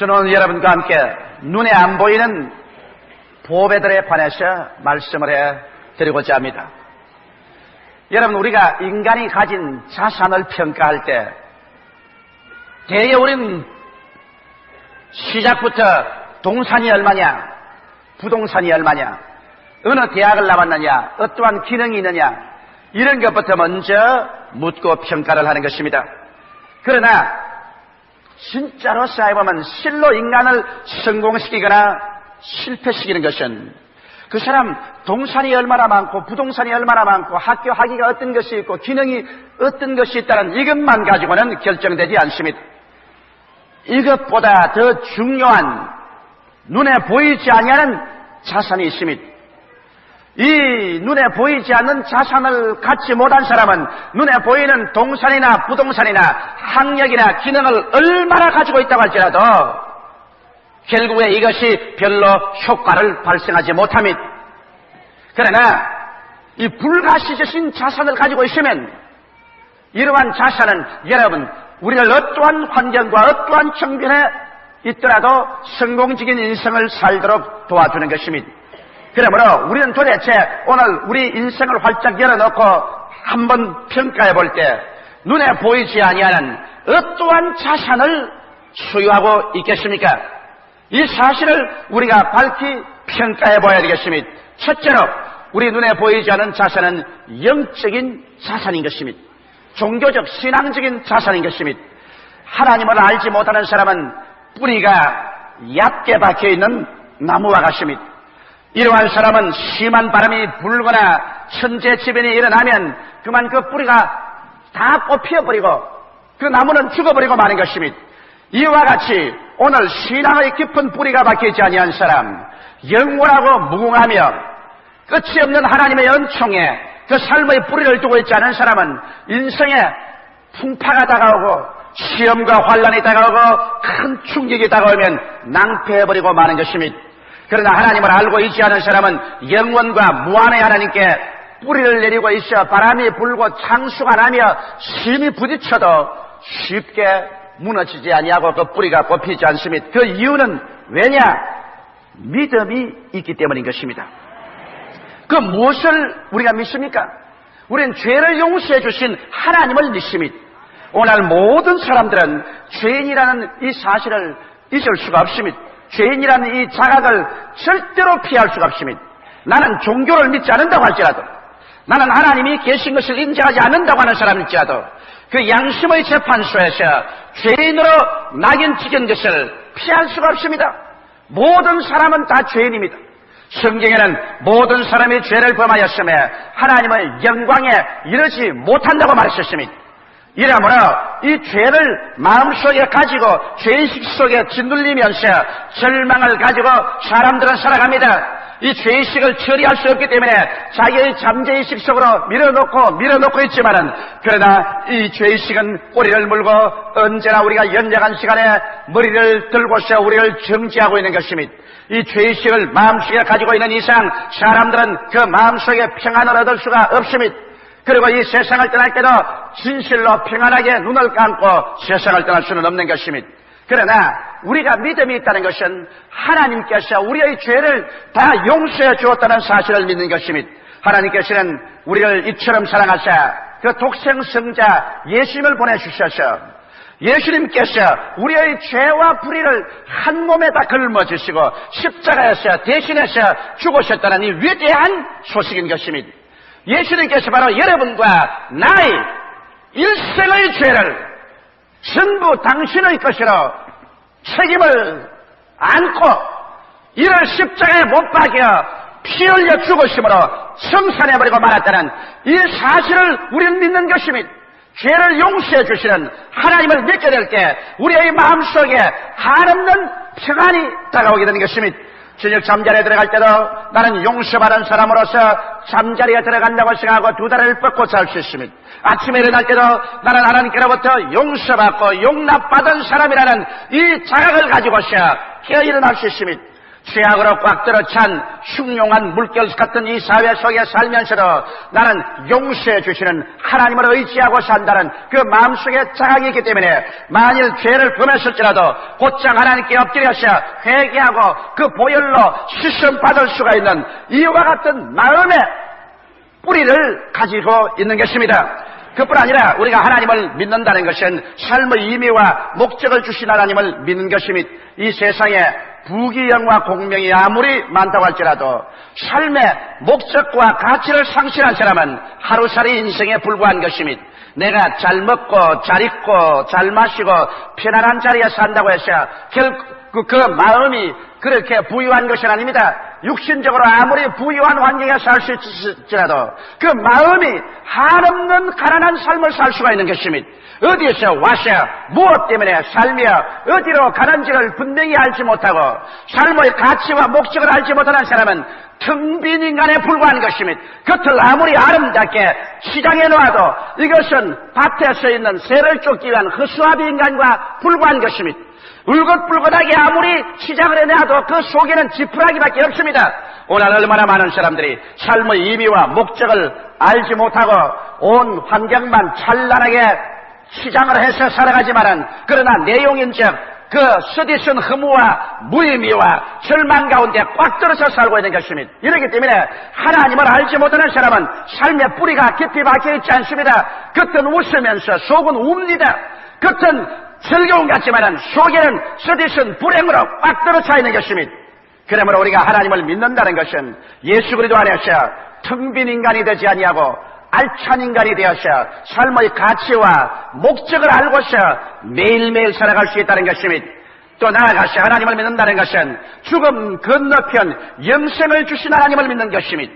저는 여러분과 함께 눈에 안 보이는 보배들에 관해서 말씀을 해 드리고자 합니다. 여러분, 우리가 인간이 가진 자산을 평가할 때, 대개 우리는 시작부터 동산이 얼마냐, 부동산이 얼마냐, 어느 대학을 나왔느냐, 어떠한 기능이 있느냐, 이런 것부터 먼저 묻고 평가를 하는 것입니다. 그러나, 진짜로 생각해보면 실로 인간을 성공시키거나 실패시키는 것은 그 사람 동산이 얼마나 많고 부동산이 얼마나 많고 학교 학위가 어떤 것이 있고 기능이 어떤 것이 있다는 이것만 가지고는 결정되지 않습니다. 이것보다 더 중요한 눈에 보이지 아니하는 자산이 있습니다. 이 눈에 보이지 않는 자산을 갖지 못한 사람은 눈에 보이는 동산이나 부동산이나 학력이나 기능을 얼마나 가지고 있다고 할지라도 결국에 이것이 별로 효과를 발생하지 못합니다. 그러나 이 불가시적인 자산을 가지고 있으면 이러한 자산은 여러분 우리를 어떠한 환경과 어떠한 청변에 있더라도 성공적인 인생을 살도록 도와주는 것입니다. 그러므로 우리는 도대체 오늘 우리 인생을 활짝 열어놓고 한번 평가해 볼 때 눈에 보이지 아니하는 어떠한 자산을 소유하고 있겠습니까? 이 사실을 우리가 밝히 평가해 봐야 되겠습니다. 첫째로 우리 눈에 보이지 않는 자산은 영적인 자산인 것입니다. 종교적 신앙적인 자산인 것입니다. 하나님을 알지 못하는 사람은 뿌리가 얕게 박혀 있는 나무와 같습니다. 이러한 사람은 심한 바람이 불거나 천재지변이 일어나면 그만 그 뿌리가 다 뽑혀버리고 그 나무는 죽어버리고 마는 것입니다. 이와 같이 오늘 신앙의 깊은 뿌리가 박혀있지 아니한 사람, 영원하고 무궁하며 끝이 없는 하나님의 연총에 그 삶의 뿌리를 두고 있지 않은 사람은 인생에 풍파가 다가오고 시험과 환란이 다가오고 큰 충격이 다가오면 낭패해버리고 마는 것입니다. 그러나 하나님을 알고 있지 않은 사람은 영원과 무한의 하나님께 뿌리를 내리고 있어 바람이 불고 창수가 나며 심히 부딪혀도 쉽게 무너지지 아니하고 그 뿌리가 뽑히지 않습니다. 그 이유는 왜냐? 믿음이 있기 때문인 것입니다. 그 무엇을 우리가 믿습니까? 우리는 죄를 용서해 주신 하나님을 믿습니다. 오늘 모든 사람들은 죄인이라는 이 사실을 잊을 수가 없습니다. 죄인이라는 이 자각을 절대로 피할 수가 없습니다. 나는 종교를 믿지 않는다고 할지라도 나는 하나님이 계신 것을 인정하지 않는다고 하는 사람일지라도 그 양심의 재판소에서 죄인으로 낙인 찍은 것을 피할 수가 없습니다. 모든 사람은 다 죄인입니다. 성경에는 모든 사람이 죄를 범하였음에 하나님의 영광에 이르지 못한다고 말했었습니다. 이러므로 이 죄를 마음속에 가지고 죄의식 속에 짓눌리면서 절망을 가지고 사람들은 살아갑니다. 이 죄의식을 처리할 수 없기 때문에 자기의 잠재의식 속으로 밀어놓고 밀어놓고 있지만은 그러나 이 죄의식은 꼬리를 물고 언제나 우리가 연약한 시간에 머리를 들고서 우리를 정지하고 있는 것입니다. 이 죄의식을 마음속에 가지고 있는 이상 사람들은 그 마음속에 평안을 얻을 수가 없습니다. 그리고 이 세상을 떠날 때도 진실로 평안하게 눈을 감고 세상을 떠날 수는 없는 것입니다. 그러나 우리가 믿음이 있다는 것은 하나님께서 우리의 죄를 다 용서해 주었다는 사실을 믿는 것입니다. 하나님께서는 우리를 이처럼 사랑하사 그 독생 성자 예수님을 보내주셔서 예수님께서 우리의 죄와 불의를 한 몸에 다 걸머지시고 십자가에서 대신해서 죽으셨다는 이 위대한 소식인 것입니다. 예수님께서 바로 여러분과 나의 일생의 죄를 전부 당신의 것으로 책임을 안고 이를 십자가에 못 박여 피 흘려 죽으심으로 청산해버리고 말았다는 이 사실을 우리는 믿는 것입니다. 죄를 용서해 주시는 하나님을 믿게 될 때 우리의 마음속에 한없는 평안이 다가오게 되는 것입니다. 저녁 잠자리에 들어갈 때도 나는 용서받은 사람으로서 잠자리에 들어간다고 생각하고 두 다리를 뻗고 잘수 있습니다. 아침에 일어날 때도 나는 하나님께로부터 용서받고 용납받은 사람이라는 이 자각을 가지고서 깨어 일어날 수 있습니다. 죄악으로 꽉 들어 찬 흉용한 물결 같은 이 사회 속에 살면서도 나는 용서해 주시는 하나님을 의지하고 산다는 그 마음속에 자각이 있기 때문에 만일 죄를 범했을지라도 곧장 하나님께 엎드려서 회개하고 그 보혈로 시선 받을 수가 있는 이와 같은 마음의 뿌리를 가지고 있는 것입니다. 그뿐 아니라 우리가 하나님을 믿는다는 것은 삶의 의미와 목적을 주신 하나님을 믿는 것이며 이 세상에 부귀영화 공명이 아무리 많다고 할지라도 삶의 목적과 가치를 상실한 사람은 하루살이 인생에 불과한 것이며 내가 잘 먹고 잘 입고 잘 마시고 편안한 자리에 산다고 해서 결국 그, 그 마음이 그렇게 부유한 것이 아닙니다. 육신적으로 아무리 부유한 환경에 살 수 있을지라도 그 마음이 한없는 가난한 삶을 살 수가 있는 것입니다. 어디에서 와서 무엇 때문에 살며 어디로 가는지를 분명히 알지 못하고 삶의 가치와 목적을 알지 못하는 사람은 텅빈 인간에 불과한 것입니다. 겉을 아무리 아름답게 시장에 놓아도 이것은 밭에 서 있는 새를 쫓기 위한 허수아비 인간과 불과한 것입니다. 울긋불긋하게 아무리 시장을 해내도 그 속에는 지푸라기밖에 없습니다. 오늘 얼마나 많은 사람들이 삶의 의미와 목적을 알지 못하고 온 환경만 찬란하게 시장을 해서 살아가지만은 그러나 내용인즉 그 쓰디쓴 허무와 무의미와 절망 가운데 꽉 들어서 살고 있는 것입니다. 이렇기 때문에 하나님을 알지 못하는 사람은 삶의 뿌리가 깊이 박혀 있지 않습니다. 겉은 웃으면서 속은 웁니다. 겉은 즐거움 같지만은 속에는 쓰디쓴 불행으로 꽉 들어차 있는 것입니다. 그러므로 우리가 하나님을 믿는다는 것은 예수 그리스도 안에서 텅 빈 인간이 되지 아니하고 알찬 인간이 되어서 삶의 가치와 목적을 알고서 매일매일 살아갈 수 있다는 것입니다. 또 나아가서 하나님을 믿는다는 것은 죽음 건너편 영생을 주신 하나님을 믿는 것입니다.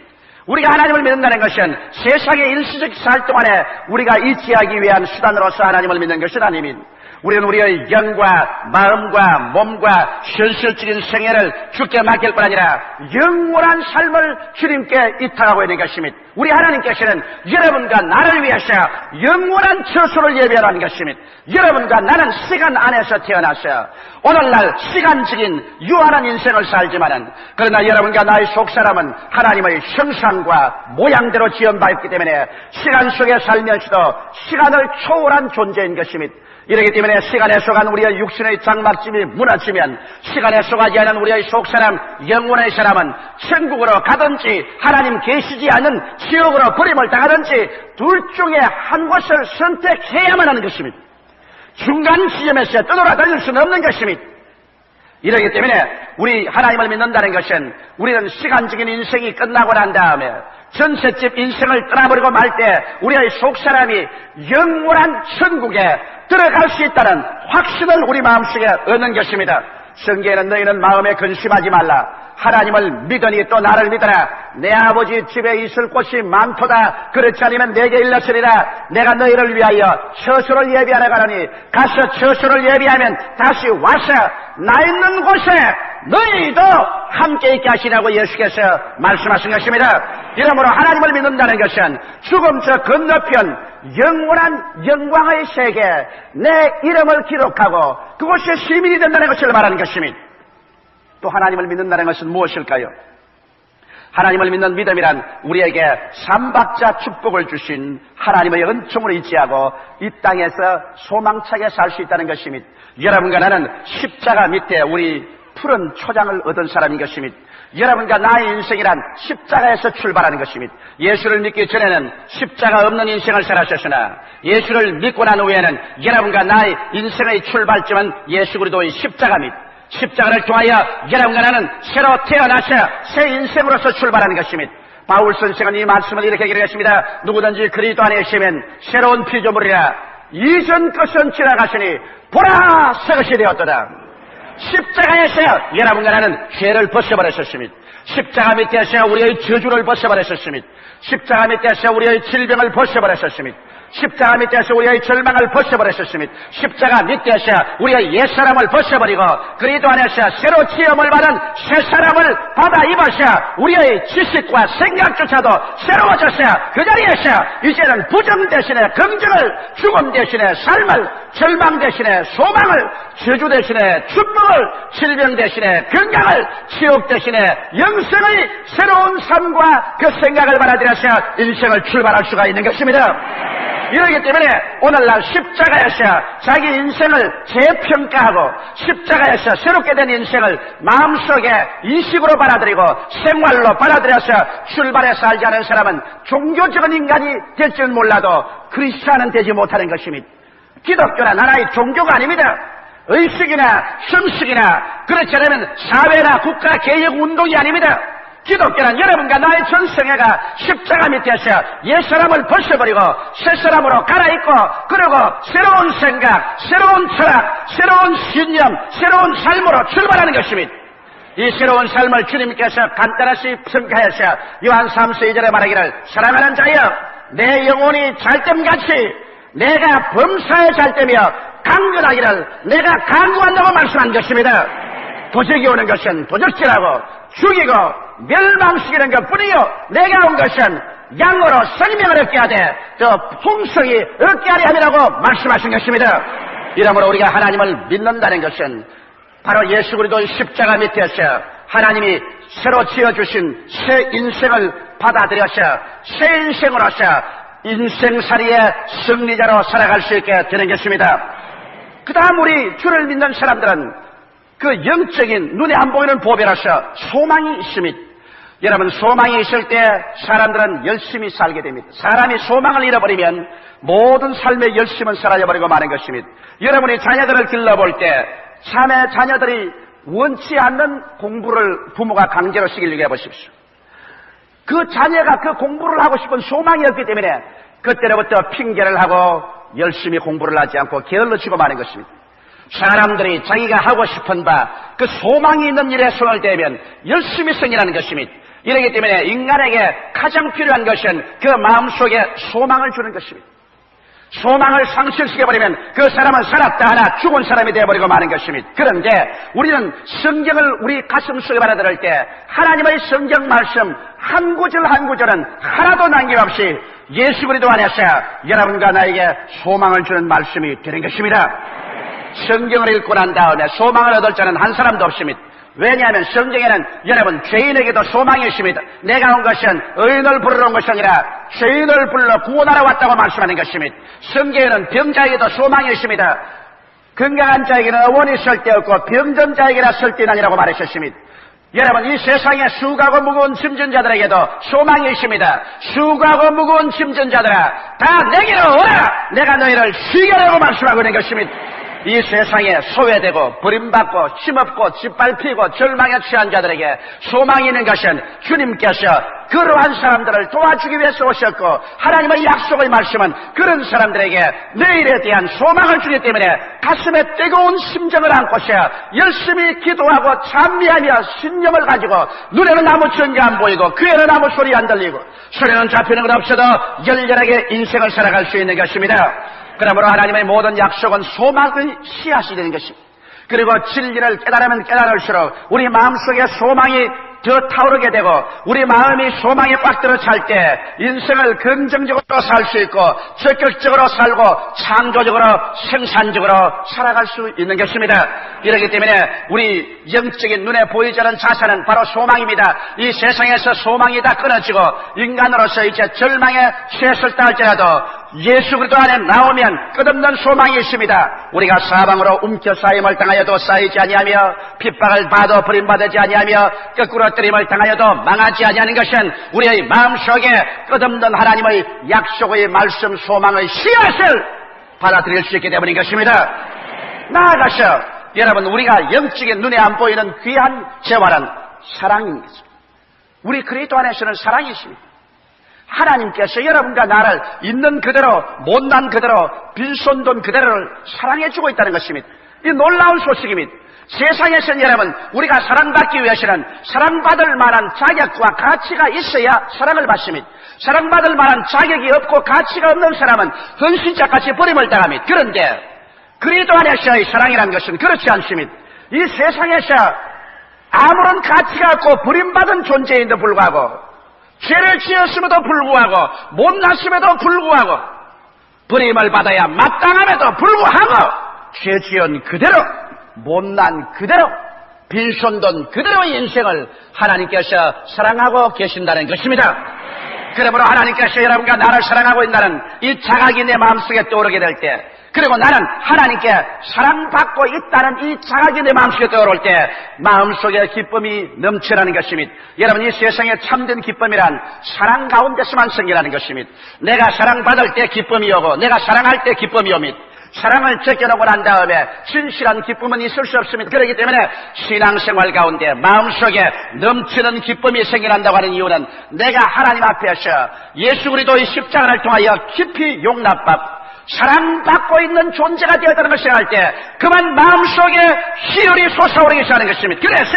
우리가 하나님을 믿는다는 것은 세상의 일시적 살 동안에 우리가 이치하기 위한 수단으로서 하나님을 믿는 것은 아닙니다. 우리는 우리의 영과 마음과 몸과 현실적인 생애를 주께 맡길 뿐 아니라 영원한 삶을 주님께 이탁하고 있는 것입니다. 우리 하나님께서는 여러분과 나를 위해서 영원한 처소를 예배하는 것입니다. 여러분과 나는 시간 안에서 태어나서 오늘날 시간적인 유한한 인생을 살지만은 그러나 여러분과 나의 속사람은 하나님의 형상과 모양대로 지연받았기 때문에 시간 속에 살면서도 시간을 초월한 존재인 것입니다. 이러기 때문에 시간에 속한 우리의 육신의 장막짐이 무너지면 시간에 속하지 않은 우리의 속사람, 영혼의 사람은 천국으로 가든지 하나님 계시지 않은 지옥으로 버림을 당하든지 둘 중에 한 곳을 선택해야만 하는 것입니다. 중간 지점에서 떠돌아다닐 수는 없는 것입니다. 이러기 때문에 우리 하나님을 믿는다는 것은 우리는 시간적인 인생이 끝나고 난 다음에 전셋집 인생을 떠나버리고 말 때 우리의 속사람이 영원한 천국에 들어갈 수 있다는 확신을 우리 마음속에 얻는 것입니다. 성경에는 너희는 마음에 근심하지 말라. 하나님을 믿으니 또 나를 믿어라. 내 아버지 집에 있을 곳이 많도다. 그렇지 않으면 내게 일렀으리라. 내가 너희를 위하여 처소를 예비하러 가노니 가서 처소를 예비하면 다시 와서 나 있는 곳에 너희도 함께 있게 하시라고 예수께서 말씀하신 것입니다. 이러므로 하나님을 믿는다는 것은 죽음 저 건너편 영원한 영광의 세계 내 이름을 기록하고 그곳에 시민이 된다는 것을 말하는 것입니다. 또 하나님을 믿는다는 것은 무엇일까요? 하나님을 믿는 믿음이란 우리에게 삼박자 축복을 주신 하나님의 은총을 의지하고 이 땅에서 소망차게 살 수 있다는 것입니다. 여러분과 나는 십자가 밑에 우리 푸른 초장을 얻은 사람인 것입니다. 여러분과 나의 인생이란 십자가에서 출발하는 것입니다. 예수를 믿기 전에는 십자가 없는 인생을 살았었으나 예수를 믿고 난 후에는 여러분과 나의 인생의 출발점은 예수 그리스도의 십자가입니다. 십자가를 통하여 여러분과 나는 새로 태어나서 새 인생으로서 출발하는 것입니다. 바울 선생은 이 말씀을 이렇게 기록했습니다. 누구든지 그리스도 안에 있으면 새로운 피조물이라 이전 것은 지나가시니 보라 새 것이 되었도다. 십자가에서 여러분과 나는 죄를 벗어버렸었습니다. 십자가 밑에서 우리의 저주를 벗어버렸었습니다. 십자가 밑에서 우리의 질병을 벗어버렸었습니다. 십자가 밑에서 우리의 절망을 벗어버렸습니다. 십자가 밑에서 우리의 옛사람을 벗어버리고 그리스도 안에서 새로 지음을 받은 새 사람을 받아 입어서 우리의 지식과 생각조차도 새로워졌어요. 그 자리에서 이제는 부정 대신에 긍정을 죽음 대신에 삶을 절망 대신에 소망을 저주 대신에 축복을 질병 대신에 건강을 지옥 대신에 영생의 새로운 삶과 그 생각을 받아들여서 인생을 출발할 수가 있는 것입니다. 이러기 때문에 오늘날 십자가에서 자기 인생을 재평가하고 십자가에서 새롭게 된 인생을 마음속에 인식으로 받아들이고 생활로 받아들여서 출발해서 살지 않은 사람은 종교적인 인간이 될지는 몰라도 크리스찬은 되지 못하는 것입니다. 기독교는 하나의 종교가 아닙니다. 의식이나 형식이나 그렇지 않으면 사회나 국가 개혁 운동이 아닙니다. 기독교는 여러분과 나의 전생애가 십자가 밑에서 옛사람을 벗어버리고 새사람으로 갈아입고 그리고 새로운 생각, 새로운 철학, 새로운 신념, 새로운 삶으로 출발하는 것입니다. 이 새로운 삶을 주님께서 간단하시 평가하셔 요한 3서 2절에 말하기를 사랑하는 자여 내 영혼이 잘됨같이 내가 범사에 잘되며 강건하기를 내가 강구한다고 말씀한 것입니다. 도적이 오는 것은 도적질하고 죽이고 멸망시키는 것 뿐이요 내가 온 것은 양으로 생명을 얻게 하되 저 풍성이 얻게 하려 함이라고 말씀하신 것입니다. 이러므로 우리가 하나님을 믿는다는 것은 바로 예수 그리스도의 십자가 밑에서 하나님이 새로 지어주신 새 인생을 받아들여서 새 인생으로서 인생살이의 승리자로 살아갈 수 있게 되는 것입니다. 그 다음 우리 주를 믿는 사람들은 그 영적인 눈에 안 보이는 보배로서 소망이 있습니다. 여러분 소망이 있을 때 사람들은 열심히 살게 됩니다. 사람이 소망을 잃어버리면 모든 삶의 열심은 사라져버리고 마는 것입니다. 여러분이 자녀들을 길러볼 때 참의 자녀들이 원치 않는 공부를 부모가 강제로 시키려고 해보십시오. 그 자녀가 그 공부를 하고 싶은 소망이 없기 때문에 그때로부터 핑계를 하고 열심히 공부를 하지 않고 게을러지고 마는 것입니다. 사람들이 자기가 하고 싶은 바, 그 소망이 있는 일에 손을 대면 열심히 생기라는 것입니다. 이러기 때문에 인간에게 가장 필요한 것은 그 마음속에 소망을 주는 것입니다. 소망을 상실시켜버리면 그 사람은 살았다 하나 죽은 사람이 되어버리고 마는 것입니다. 그런데 우리는 성경을 우리 가슴 속에 받아들일 때 하나님의 성경 말씀 한 구절 한 구절은 하나도 남김없이 예수 그리스도 안에서 여러분과 나에게 소망을 주는 말씀이 되는 것입니다. 성경을 읽고 난 다음에 소망을 얻을 자는 한 사람도 없습니다. 왜냐하면 성경에는 여러분 죄인에게도 소망이 있습니다. 내가 온 것은 의인을 부르러 온 것이 아니라 죄인을 불러 구원하러 왔다고 말씀하는 것입니다. 성경에는 병자에게도 소망이 있습니다. 건강한 자에게는 어원이 쓸데없고 병든 자에게나 쓸데는 아니라고 말하셨습니다. 여러분 이 세상에 수고하고 무거운 짐진 자들에게도 소망이 있습니다. 수고하고 무거운 짐진 자들아 다 내게로 오라 내가 너희를 쉬게 하라고 말씀하고 있는 것입니다. 이 세상에 소외되고 버림받고 힘없고 짓밟히고 절망에 취한 자들에게 소망이 있는 것은 주님께서 그러한 사람들을 도와주기 위해서 오셨고 하나님의 약속의 말씀은 그런 사람들에게 내일에 대한 소망을 주기 때문에 가슴에 뜨거운 심정을 안고서 열심히 기도하고 찬미하며 신념을 가지고 눈에는 아무 전가 안 보이고 귀에는 아무 소리 안 들리고 손에는 잡히는 것 없어도 열렬하게 인생을 살아갈 수 있는 것입니다. 그러므로 하나님의 모든 약속은 소망의 씨앗이 되는 것입니다. 그리고 진리를 깨달으면 깨달을수록 우리 마음속에 소망이 더 타오르게 되고 우리 마음이 소망에 꽉 들어 찰 때 인생을 긍정적으로 살 수 있고 적극적으로 살고 창조적으로 생산적으로 살아갈 수 있는 것입니다. 이렇기 때문에 우리 영적인 눈에 보이지 않는 자산은 바로 소망입니다. 이 세상에서 소망이 다 끊어지고 인간으로서 이제 절망에 취했을다 할지라도 예수 그리스도 안에 나오면 끝없는 소망이 있습니다. 우리가 사방으로 움켜 쌓임을 당하여도 쌓이지 아니하며 핍박을 받아 버림받지 아니하며 거꾸로 뜨림을 당하여도 망하지 아니하는 것은 우리의 마음속에 끝없는 하나님의 약속의 말씀 소망의 씨앗을 받아들일 수 있게 되버린 것입니다. 나아가서 여러분 우리가 영적인 눈에 안 보이는 귀한 재활은 사랑입니다. 우리 그리스도 안에서는 사랑이 있습니다. 하나님께서 여러분과 나를 있는 그대로 못난 그대로 빈손돈 그대로를 사랑해주고 있다는 것입니다. 이 놀라운 소식입니다. 세상에서는 여러분 우리가 사랑받기 위해서는 사랑받을 만한 자격과 가치가 있어야 사랑을 받습니다. 사랑받을 만한 자격이 없고 가치가 없는 사람은 헌신자같이 버림을 당합니다. 그런데 그리스도 안에서의 사랑이라는 것은 그렇지 않습니다. 이 세상에서 아무런 가치가 없고 버림받은 존재인데 불구하고 죄를 지었음에도 불구하고 못났음에도 불구하고 버림을 받아야 마땅함에도 불구하고 죄 지은 그대로 못난 그대로 빈손돈 그대로의 인생을 하나님께서 사랑하고 계신다는 것입니다. 그러므로 하나님께서 여러분과 나를 사랑하고 있다는 이 자각이 내 마음속에 떠오르게 될 때, 그리고 나는 하나님께 사랑받고 있다는 이 자각이 내 마음속에 떠오를 때, 마음속에 기쁨이 넘쳐나는 것입니다. 여러분, 이 세상에 참된 기쁨이란 사랑 가운데서만 생기라는 것입니다. 내가 사랑받을 때 기쁨이 오고, 내가 사랑할 때 기쁨이 옵니다. 사랑을 제껴놓고 난 다음에 진실한 기쁨은 있을 수 없습니다. 그렇기 때문에 신앙생활 가운데 마음속에 넘치는 기쁨이 생겨난다고 하는 이유는 내가 하나님 앞에서 예수 그리스도의 십자가를 통하여 깊이 용납받고 사랑받고 있는 존재가 되었다는 것을 생각할 때 그만 마음속에 희열이 솟아오르기 시작하는 것입니다. 그래서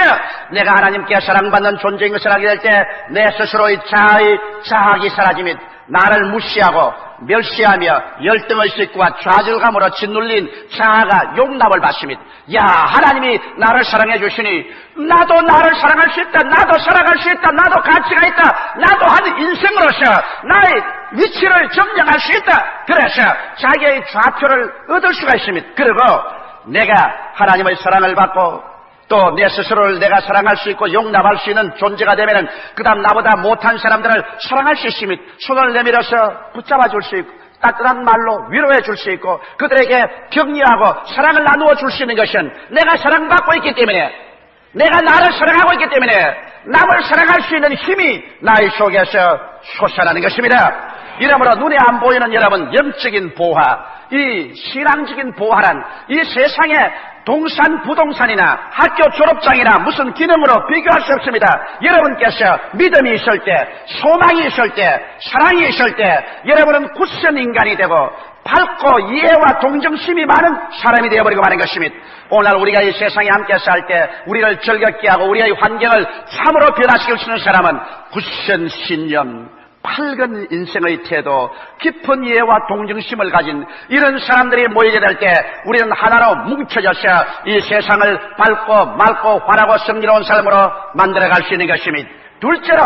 내가 하나님께 사랑받는 존재인 것을 알게 될 때 내 스스로의 자의 자학이 사라집니다. 나를 무시하고 멸시하며 열등을 싣고 좌절감으로 짓눌린 자아가 용납을 받습니다. 야 하나님이 나를 사랑해 주시니 나도 나를 사랑할 수 있다. 나도 사랑할 수 있다. 나도 가치가 있다. 나도 한 인생으로서 나의 위치를 점령할 수 있다. 그래서 자기의 좌표를 얻을 수가 있습니다. 그리고 내가 하나님의 사랑을 받고 또 내 스스로를 내가 사랑할 수 있고 용납할 수 있는 존재가 되면은 그다음 나보다 못한 사람들을 사랑할 수 있으면 손을 내밀어서 붙잡아 줄 수 있고 따뜻한 말로 위로해 줄 수 있고 그들에게 격려하고 사랑을 나누어 줄 수 있는 것은 내가 사랑받고 있기 때문에 내가 나를 사랑하고 있기 때문에 남을 사랑할 수 있는 힘이 나의 속에서 솟아나는 것입니다. 이러므로 눈에 안 보이는 여러분 영적인 보화, 이 신앙적인 보화란 이 세상에 동산 부동산이나 학교 졸업장이나 무슨 기능으로 비교할 수 없습니다. 여러분께서 믿음이 있을 때, 소망이 있을 때, 사랑이 있을 때 여러분은 굳선 인간이 되고 밝고 이해와 동정심이 많은 사람이 되어버리고 마는 것입니다. 오늘 우리가 이 세상에 함께 살 때 우리를 즐겁게 하고 우리의 환경을 참으로 변화시킬 수 있는 사람은 굳선 신념, 밝은 인생의 태도, 깊은 이해와 동정심을 가진 이런 사람들이 모이게 될 때 우리는 하나로 뭉쳐져서 이 세상을 밝고 맑고 환하고 성리로운 삶으로 만들어갈 수 있는 것입니다. 둘째로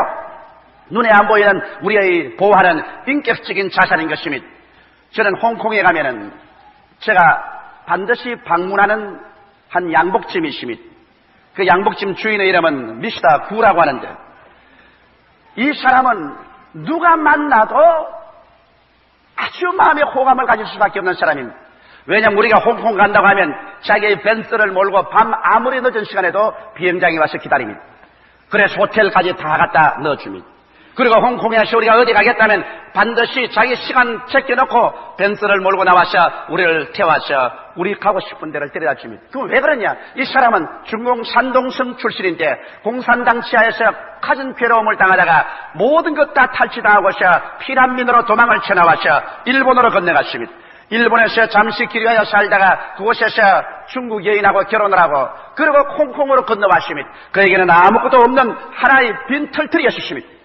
눈에 안 보이는 우리의 보호하는 인격적인 자산인 것입니다. 저는 홍콩에 가면은 제가 반드시 방문하는 한 양복점이 있습니다. 그 양복점 주인의 이름은 미스터 구라고 하는데 이 사람은 누가 만나도 아주 마음의 호감을 가질 수밖에 없는 사람입니다. 왜냐하면 우리가 홍콩 간다고 하면 자기의 벤츠를 몰고 밤 아무리 늦은 시간에도 비행장에 와서 기다립니다. 그래서 호텔까지 다 갖다 넣어줍니다. 그리고 홍콩에서 우리가 어디 가겠다면 반드시 자기 시간 제껴놓고 벤츠를 몰고 나와서 우리를 태워서 우리 가고 싶은 데를 데려다 줍니다. 그왜 그러냐? 이 사람은 중공 산동성 출신인데 공산당 치하에서 가진 괴로움을 당하다가 모든 것 다 탈취당하고서 피난민으로 도망을 쳐나와서 일본으로 건너갔습니다. 일본에서 잠시 기류하여 살다가 그곳에서 중국 여인하고 결혼을 하고 그리고 홍콩으로 건너왔습니다. 그에게는 아무것도 없는 하나의 빈 털털이었습니다.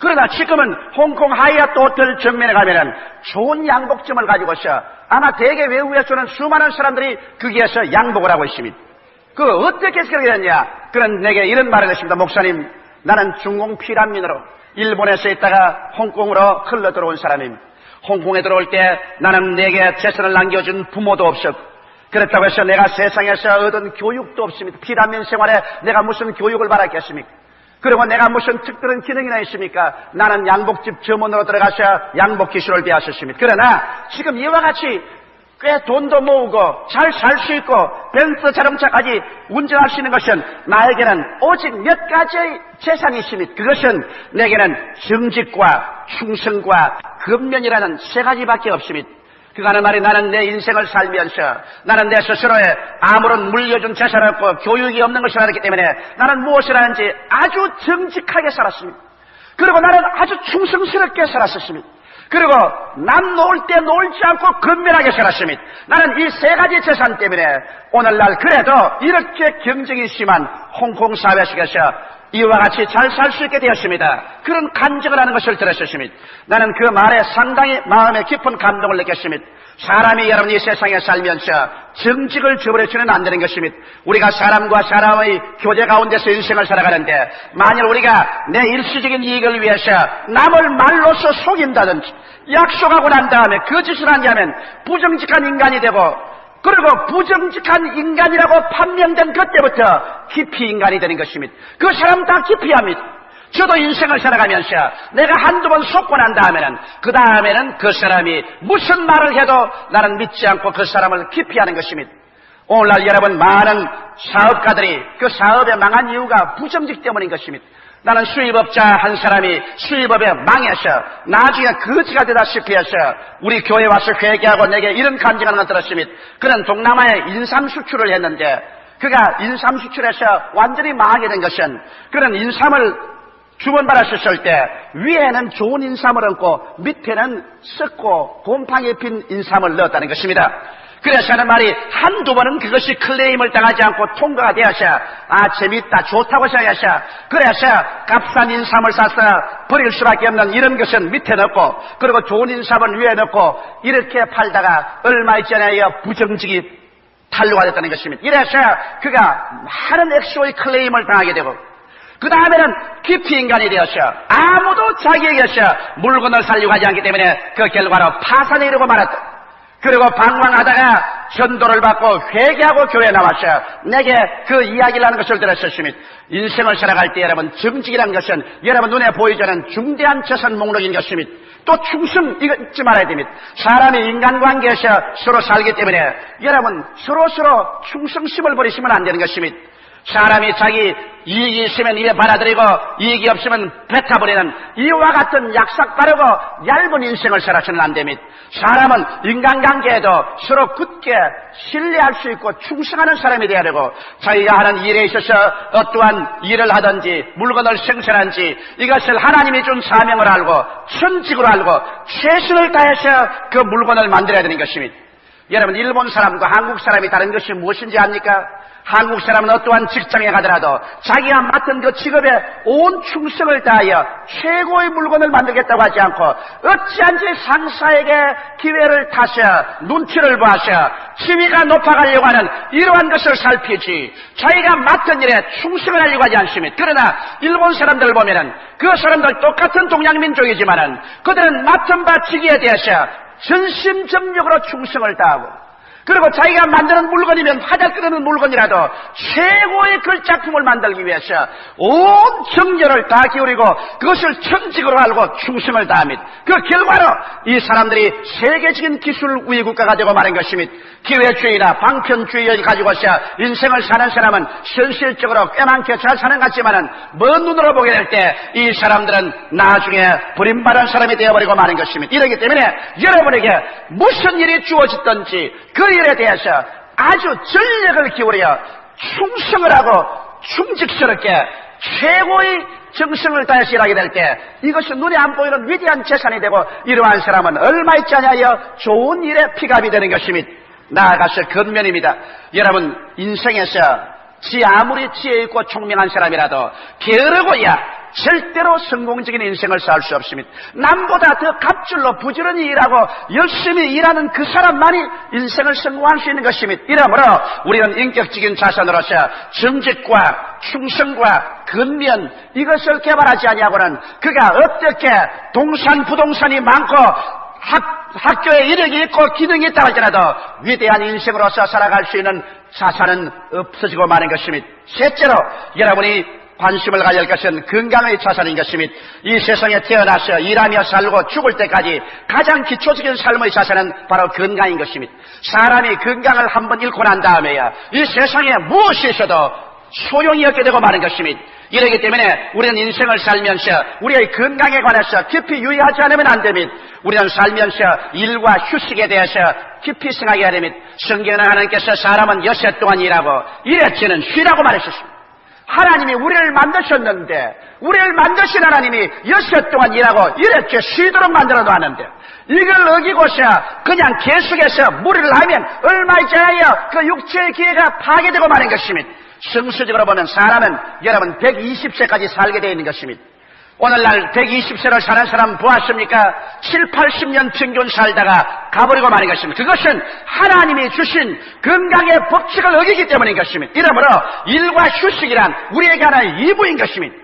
그러나 지금은 홍콩 하이아트 호텔 정면에 가면은 좋은 양복점을 가지고서 아마 대개 외국에서는 수많은 사람들이 거기에서 양복을 하고 있습니다. 그 어떻게 그렇게 됐냐? 그런 내게 이런 말을 했습니다. 목사님, 나는 중공 피난민으로 일본에서 있다가 홍콩으로 흘러 들어온 사람입니다. 홍콩에 들어올 때 나는 내게 재산을 남겨준 부모도 없었고 그렇다고 해서 내가 세상에서 얻은 교육도 없습니다. 피난민 생활에 내가 무슨 교육을 받았겠습니까? 그리고 내가 무슨 특별한 기능이나 있습니까? 나는 양복집 점원으로 들어가서 양복 기술을 배웠었습니다. 그러나 지금 이와 같이 꽤 돈도 모으고 잘 살 수 있고 벤츠 자동차까지 운전할 수 있는 것은 나에게는 오직 몇 가지의 재산이 있습니다. 그것은 내게는 정직과 충성과 근면이라는 세 가지밖에 없습니다. 그가는 말이 나는 내 인생을 살면서 나는 내 스스로에 아무런 물려준 재산 없고 교육이 없는 것을 알았기 때문에 나는 무엇을 하는지 아주 정직하게 살았습니다. 그리고 나는 아주 충성스럽게 살았었습니다. 그리고 남 놓을 때 놀지 않고 근면하게 살았으니 나는 이 세 가지 재산 때문에 오늘날 그래도 이렇게 경쟁이 심한 홍콩 사회 속에서 이와 같이 잘 살 수 있게 되었습니다. 그런 간증을 하는 것을 들었습니다. 나는 그 말에 상당히 마음에 깊은 감동을 느꼈습니다. 사람이 여러분 이 세상에 살면서 정직을 저버려서는 안 되는 것입니다. 우리가 사람과 사람의 교제 가운데서 인생을 살아가는데 만일 우리가 내 일시적인 이익을 위해서 남을 말로서 속인다든지 약속하고 난 다음에 거짓을 하냐면 부정직한 인간이 되고 그리고 부정직한 인간이라고 판명된 그때부터 깊이 인간이 되는 것입니다. 그 사람 다 깊이 합니다. 저도 인생을 살아가면서 내가 한두 번 속고 난 다음에는 그 다음에는 그 사람이 무슨 말을 해도 나는 믿지 않고 그 사람을 깊이 하는 것입니다. 오늘날 여러분 많은 사업가들이 그 사업에 망한 이유가 부정직 때문인 것입니다. 나는 수입업자 한 사람이 수입업에 망해서 나중에 거지가 되다시피 해서 우리 교회 와서 회개하고 내게 이런 간증하는 걸 들었습니다. 그는 동남아에 인삼 수출을 했는데 그가 인삼 수출해서 완전히 망하게 된 것은 그는 인삼을 주문받았을 때 위에는 좋은 인삼을 얹고 밑에는 썩고 곰팡이 핀 인삼을 넣었다는 것입니다. 그래서 하는 말이 한두 번은 그것이 클레임을 당하지 않고 통과가 되어서 아 재밌다 좋다고 생각해서 그래서 값싼 인삼을 사서 버릴 수밖에 없는 이런 것은 밑에 넣고 그리고 좋은 인삼은 위에 넣고 이렇게 팔다가 얼마 있잖아요 부정직이 탄로가 됐다는 것입니다. 이래서 그가 많은 액수의 클레임을 당하게 되고 그 다음에는 깊이 인간이 되어서 아무도 자기에게서 물건을 살려고 하지 않기 때문에 그 결과로 파산에 이르고 말았다. 그리고 방황하다가 전도를 받고 회개하고 교회에 나왔어요. 내게 그 이야기를 하는 것을 들었었습니다. 인생을 살아갈 때 여러분 정직이라는 것은 여러분 눈에 보이지 않는 중대한 재산 목록인 것입니다. 또 충성 이거 잊지 말아야 됩니다. 사람이 인간관계에서 서로 살기 때문에 여러분 서로 서로 충성심을 버리시면 안 되는 것입니다. 사람이 자기 이익이 있으면 입에 받아들이고 이익이 없으면 뱉어버리는 이와 같은 약삭 빠르고 얇은 인생을 살아서는 안 됩니다. 사람은 인간관계에도 서로 굳게 신뢰할 수 있고 충성하는 사람이 되어야 되고 자기가 하는 일에 있어서 어떠한 일을 하든지 물건을 생산한지 이것을 하나님이 준 사명을 알고 천직으로 알고 최선을 다해서 그 물건을 만들어야 되는 것입니다. 여러분 일본 사람과 한국 사람이 다른 것이 무엇인지 압니까? 한국 사람은 어떠한 직장에 가더라도 자기가 맡은 그 직업에 온 충성을 다하여 최고의 물건을 만들겠다고 하지 않고 어찌한지 상사에게 기회를 타셔 눈치를 보셔 지위가 높아가려고 하는 이러한 것을 살피지 자기가 맡은 일에 충성을 하려고 하지 않습니다. 그러나 일본 사람들 보면은 그 사람들 똑같은 동양민족이지만은 그들은 맡은 바 직위에 대해서 전심전력으로 충성을 다하고 그리고 자기가 만드는 물건이면 화자 끓이는 물건이라도 최고의 그 작품을 만들기 위해서 온 정열을 다 기울이고 그것을 천직으로 알고 충성을 다합니다. 그 결과로 이 사람들이 세계적인 기술 우위 국가가 되고 말한 것입니다. 기회주의나 방편주의를 가지고서 인생을 사는 사람은 현실적으로 꽤 많게 잘 사는 것 같지만은 먼 눈으로 보게 될 때 이 사람들은 나중에 버림받은 사람이 되어버리고 마는 것입니다. 이러기 때문에 여러분에게 무슨 일이 주어졌든지 그 일에 대해서 아주 전력을 기울여 충성을 하고 충직스럽게 최고의 정성을 다해서 일하게 될 때 이것이 눈에 안 보이는 위대한 재산이 되고 이러한 사람은 얼마 있지 않냐여 좋은 일에 피갑이 되는 것입니다. 나아가서 근면입니다. 여러분 인생에서 지 아무리 지혜 있고 총명한 사람이라도 게으르고야 절대로 성공적인 인생을 살 수 없습니다. 남보다 더 갑줄로 부지런히 일하고 열심히 일하는 그 사람만이 인생을 성공할 수 있는 것입니다. 이러므로 우리는 인격적인 자산으로서 정직과 충성과 근면 이것을 개발하지 아니하고는 그가 어떻게 동산 부동산이 많고 학, 학교에 이력이 있고 기능이 있다 할지라도 위대한 인생으로서 살아갈 수 있는 자산은 없어지고 마는 것입니다. 셋째로 여러분이 관심을 가질 것은 건강의 자산인 것입니다. 이 세상에 태어나서 일하며 살고 죽을 때까지 가장 기초적인 삶의 자산은 바로 건강인 것입니다. 사람이 건강을 한번 잃고 난 다음에야 이 세상에 무엇이 있어도 소용이 없게 되고 마는 것입니다. 이러기 때문에 우리는 인생을 살면서 우리의 건강에 관해서 깊이 유의하지 않으면 안 됩니다. 우리는 살면서 일과 휴식에 대해서 깊이 생각해야 됩니다. 성경은 하나님께서 사람은 여섯 동안 일하고 일했지는 쉬라고 말하셨습니다. 하나님이 우리를 만드셨는데 우리를 만드신 하나님이 여섯 동안 일하고 이렇게 쉬도록 만들어 놨는데 이걸 어기고서 그냥 계속해서 무리를 하면 얼마 있잖아요. 그 육체의 기회가 파괴되고 마는 것입니다. 성수적으로 보면 사람은 여러분 120세까지 살게 되어 있는 것입니다. 오늘날 120세를 사는 사람 보았습니까? 7, 80년 평균 살다가 가버리고 마는 것입니다. 그것은 하나님이 주신 건강의 법칙을 어기기 때문인 것입니다. 이러므로 일과 휴식이란 우리에게 하나의 이부인 것입니다.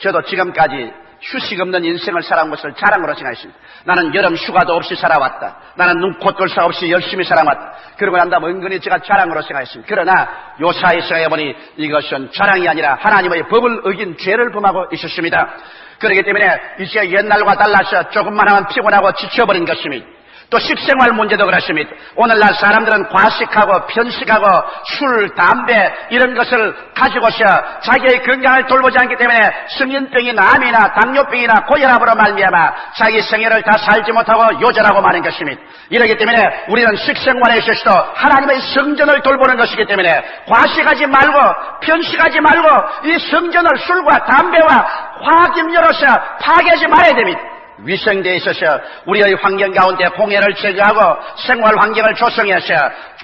저도 지금까지 휴식 없는 인생을 살아온 것을 자랑으로 생각했습니다. 나는 여름 휴가도 없이 살아왔다. 나는 눈코 뜰사 없이 열심히 살아왔다. 그러고 난 다음 은근히 제가 자랑으로 생각했습니다. 그러나 요사에서 해보니 이것은 자랑이 아니라 하나님의 법을 어긴 죄를 범하고 있었습니다. 그렇기 때문에 이제 옛날과 달라서 조금만 하면 피곤하고 지쳐버린 것입니다. 또 식생활 문제도 그렇습니다. 오늘날 사람들은 과식하고 편식하고 술, 담배 이런 것을 가지고서 자기의 건강을 돌보지 않기 때문에 성인병이나 암이나 당뇨병이나 고혈압으로 말미암아 자기 생애를 다 살지 못하고 요절하고 마는 것입니다. 이러기 때문에 우리는 식생활에 있어서도 하나님의 성전을 돌보는 것이기 때문에 과식하지 말고 편식하지 말고 이 성전을 술과 담배와 화학임료로서 파괴하지 말아야 됩니다. 위생대에 있어서 우리의 환경 가운데 공해를 제거하고 생활 환경을 조성해서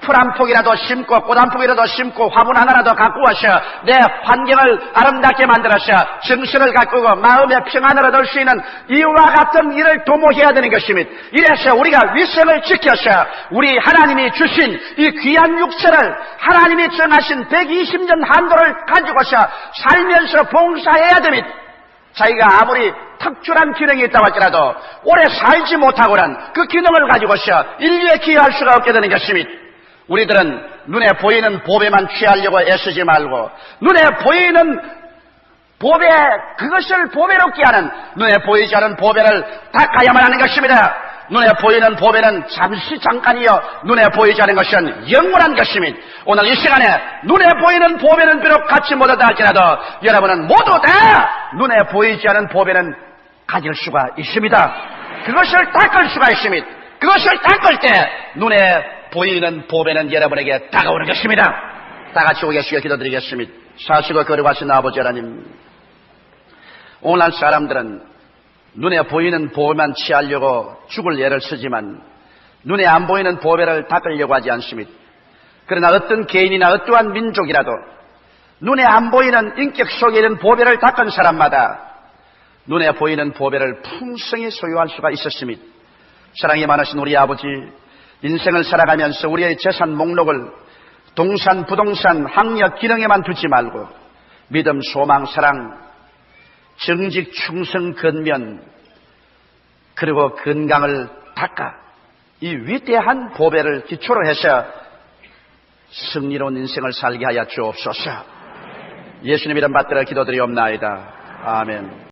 풀 한 폭이라도 심고 꽃 한 폭이라도 심고 화분 하나라도 갖고 와서 내 환경을 아름답게 만들어서 정신을 가꾸고 마음의 평안을 얻을 수 있는 이와 같은 일을 도모해야 되는 것입니다. 이래서 우리가 위생을 지켜서 우리 하나님이 주신 이 귀한 육체를 하나님이 정하신 120년 한도를 가지고서 살면서 봉사해야 됩니다. 자기가 아무리 특출한 기능이 있다고 할지라도 오래 살지 못하고는 그 기능을 가지고서 인류에 기여할 수가 없게 되는 것입니다. 우리들은 눈에 보이는 보배만 취하려고 애쓰지 말고 눈에 보이는 보배 그것을 보배롭게 하는 눈에 보이지 않은 보배를 닦아야만 하는 것입니다. 눈에 보이는 보배는 잠시 잠깐이요 눈에 보이지 않는 것은 영원한 것입니다. 오늘 이 시간에 눈에 보이는 보배는 비록 갖지 못하다 할지라도 여러분은 모두 다 눈에 보이지 않은 보배는 가질 수가 있습니다. 그것을 닦을 수가 있습니다. 그것을 닦을 때 눈에 보이는 보배는 여러분에게 다가오는 것입니다. 다 같이 오겠시게 기도드리겠습니다. 사시고 거룩하신 아버지 하나님 오늘날 사람들은 눈에 보이는 보배만 취하려고 죽을 예를 쓰지만 눈에 안 보이는 보배를 닦으려고 하지 않습니다. 그러나 어떤 개인이나 어떠한 민족이라도 눈에 안 보이는 인격 속에 있는 보배를 닦은 사람마다 눈에 보이는 보배를 풍성히 소유할 수가 있었습니다. 사랑이 많으신 우리 아버지, 인생을 살아가면서 우리의 재산 목록을 동산, 부동산, 학력, 기능에만 두지 말고 믿음, 소망, 사랑, 정직, 충성, 근면, 그리고 건강을 닦아 이 위대한 보배를 기초로 해서 승리로운 인생을 살게 하여 주옵소서. 예수님 이름 받들어 기도드리옵나이다. 아멘.